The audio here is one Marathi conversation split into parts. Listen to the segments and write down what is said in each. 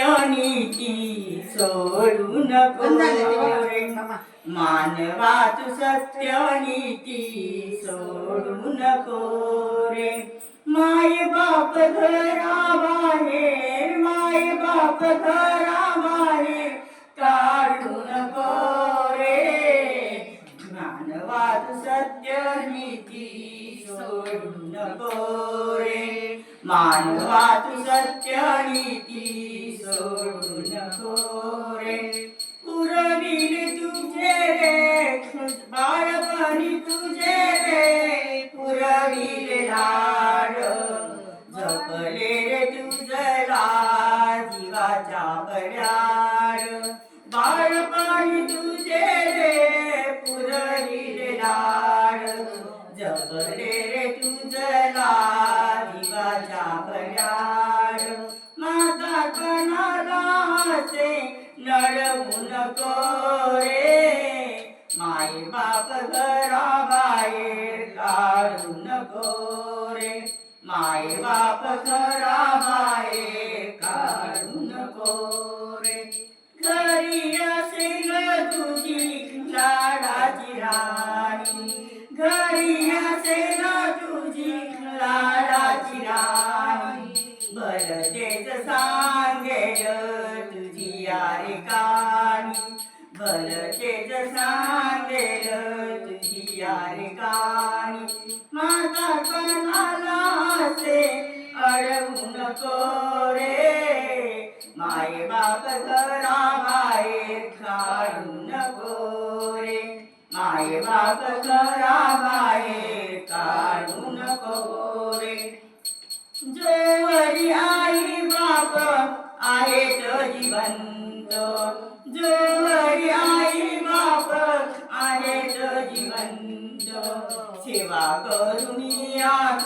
नीती सोडू नको रे मानवा तू सत्य नीती सोडू नको रे. माय बाप घरा बाहेर माय बाप घरा बाहेर काढू नको रे. मानवा तू सत्य नीती सोडू नको मानवा तू सत्य नीती सोडू नको रे पुरविल तुझे रे बाळपणी तुझे रे पुरविल लाड जपले रे तुझला जीवाच्या बड्याड बाळपणी तुझे रे पुरविल लाड जपले रे तुझला लढवू नको रे माय बाप घरा बाहेर काढू नको रे माय बाप घरा बाहेर काढू नको रे घरी असेल तुझी लाडाची राणी घरी असेल तुझी लाडाची राणी बर तेच सांगेल काणी भल सांगेल तुझी यारी काणी. माझा पण आला असे अडवू नको रे. माय बाप घरा बाहेर काढू नको रे. माय बाप घरा बाहेर काढू नको रे. जोवरी आई बाप आहेत जिवंत. जोवरी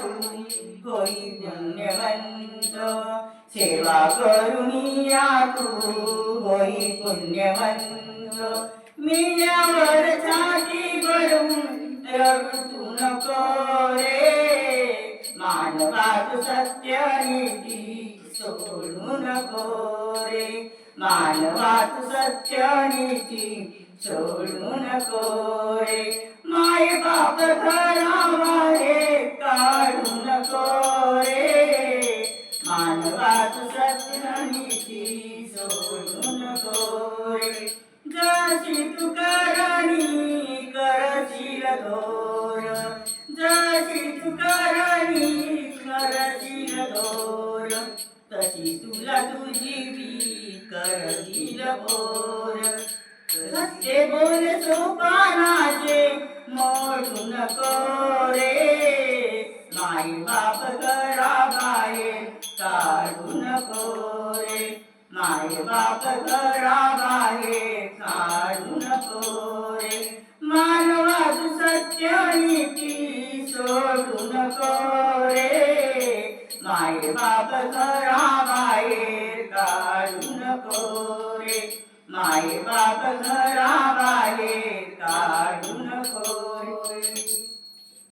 करुनिया होई पुण्यवंत सेवा करुनिया तू होई पुण्यवंत मिळ्यावर छाती भरून रडू नको रे। मानवात सत्य नीती सोडू नको रे। मानवात सत्य नीती सोडू नको रे। माय बाप घरामध्ये दोर. जशी तू करणी करशील तशी तुला तुझी बी करतील बोर. सत्य बोल सोपानाचे मोडून नको रे माई बाप करा बाहेर काढू नको रे माय बाप घरा बाहेर काढू नको माय बाप सरा बाहेर काढू नको रे. माय बाप सरा बाहेर काढू नको